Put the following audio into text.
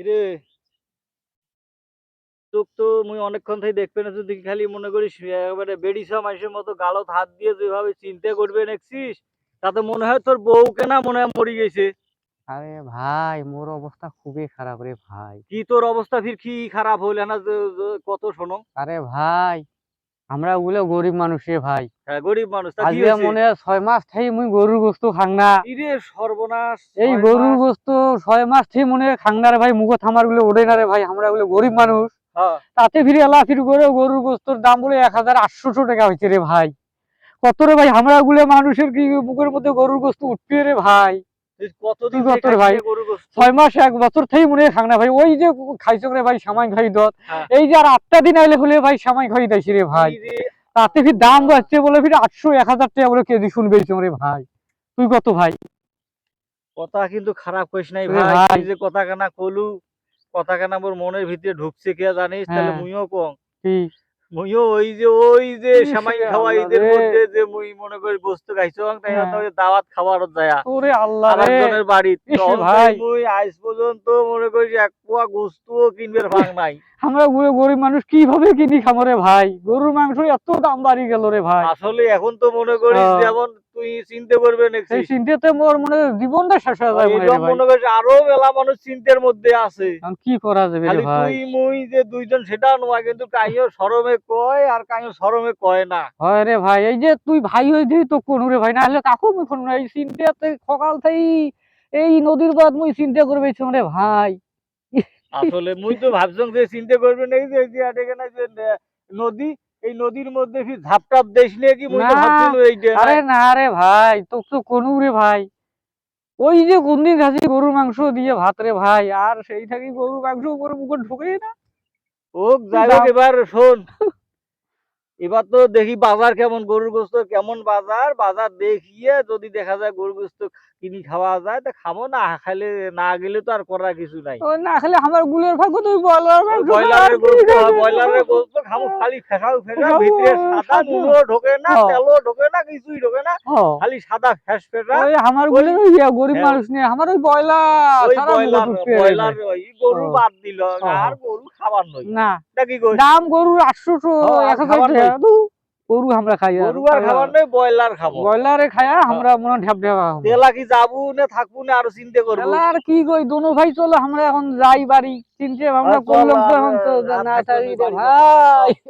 কিরে চোখ তো মুই অনেকক্ষণ থেকে দেখবে না তুই খালি মনে করিস একেবারে বেড়িসা মানুষের মতো গালত হাত দিয়ে যেভাবে চিন্তা করবে দেখছিস তাতে মনে হয় তোর বউ কেনা মনে হয় মরি গেছে। আরে ভাই মোর অবস্থা খুবই খারাপ রে ভাই। কি তোর অবস্থা ফির কি খারাপ হইলে না কত শোনো। আরে ভাই আমরা ওগুলো গরিব মানুষ রে ভাই। হ্যাঁ গরিব মানুষ তা কি আজকে? মনে হয় ছয় মাস থেকে মুই গরুর গোস্ত খাং না। ইরে সর্বনাশ এই ছয় গরুর মাস। গোস্ত ছয় মাস থেকে মনে হয় খাং না রে ভাই মুখো থামারগুলো ওঠে না রে ভাই আমরা ওগুলো গরিব মানুষ। হ্যাঁ, তাতে ফিরে এলা ফির করে গরুর গোস্তর দাম বলে এক হাজার আটশোশো টাকা হয়েছে রে ভাই। কত রে ভাই আমরা গুলো মানুষের কি মুখের মধ্যে গরুর গোস্ত উঠবে রে ভাই? কতদিন ভাই? ছয় মাস এক বছর মনে ভাই। ওই যে খাইছো রে ভাই সামাই খাই দত। হ্যাঁ। এই যে আর আটটা দিন আইলে হলে ভাই সামাই খাই দাইছি রে ভাই। তাতে ফির দাম বাড়ছে বলে ফির আটশো এক হাজার টাকা বলে কেজি শুনবে রে ভাই। তুই কত ভাই? কথা কিন্তু খারাপ কইস নাই ভাই। যে কথা কানা কলু কথা কানা মোর মনের ভিতরে ঢুকছে কে জানিস? তাহলে হ্যাঁ। মুইও কম। মুইও ওই যে ওই যে সামাই খাওয়া ঈদের মধ্যে যে মুই মনে করি বস্তু খাইছো তাই হ্যাঁ। ওই দাওয়াত খাবার যায় ওরে আল্লাহ রে আরেকজনের বাড়ি ভাই। মুই আজ পর্যন্ত মনে করি এক পোয়া গোস্তুও কিনবে ভাগ নাই আমরা গরিব মানুষ কীভাবে কিনি খাব রে ভাই গরুর মাংস এত দাম বাড়ি গেল রে ভাই আসলে এখন তো মনে করিস হ্যাঁ। যেমন তুই চিনতে সেই দেখছিস চিন্তাতে মোর মনে জীবনটা শেষ হয়ে যায় মনে মনে আরও মেলা মানুষ চিন্তার মধ্যে আছে। এখন কি করা যাবে রে ভাই? তুই মুই যে দুইজন সেটা নয় কিন্তু কাইও কয় আর কাইও কয় না। হয় রে ভাই এই যে তুই ভাই হয়ে দিই তো কোন রে ভাই? না হলে কাকু মুই ফোন এই চিন্তাতে সকাল থেকে এই নদীর বাদ মুই চিন্তা করবে রে ভাই। আসলে মুই তো ভাবছিলাম যে চিন্তা করবে নাকি যে এই যে এখানে যে নদী এই নদীর মধ্যে কি ঝাপটাপ দেশ কি এইটা আরে না রে ভাই তোক তো কোনো রে ভাই। ওই যে কোনদিন খাসি গরুর মাংস দিয়ে ভাত রে ভাই আর সেই থাকি গরুর মাংস উপরে মুখে ঢুকেই না? ও যাই হোক এবার শোন এবার তো দেখি বাজার কেমন গরুর গোস্ত কেমন বাজার? বাজার দেখিয়ে যদি দেখা যায় গরুর গোস্ত কিনি খাওয়া যায় তা খাব না খাইলে না গেলে তো আর করার কিছু নাই। না খেলে আমার গুলের ভাগ তুমি ব্রয়লারের গোস্ত গোস্ত খাব খালি ফেসাও ফেসা ভিতরে সাদা ঢোকে না তেলও ঢোকে না কিছুই ঢোকে না খালি সাদা ফ্যাস ফেসা। ওই আমার গুলের গরিব হ্যাঁ। মানুষ নিয়ে আমার ওই ব্রয়লার ব্রয়লার ব্রয়লার ওই গরু বাদ দিল আর গরু খাবার নই না। নাকি দাম গরুর 800 100 গরু আমরা খাই গরু আর খাবার নয় ব্রয়লার খাব। ব্রয়লারে খায়া আমরা মনে হয় ঢ্যাপ ঢ্যাপা খাব। তেলা কি যাব না থাকব না আরও চিন্তা করব? তাহলে আর কি কই দোনো ভাই চলো আমরা এখন যাই বাড়ি। চিনতে আমরা করলাম তো এখন তো না। ভাই।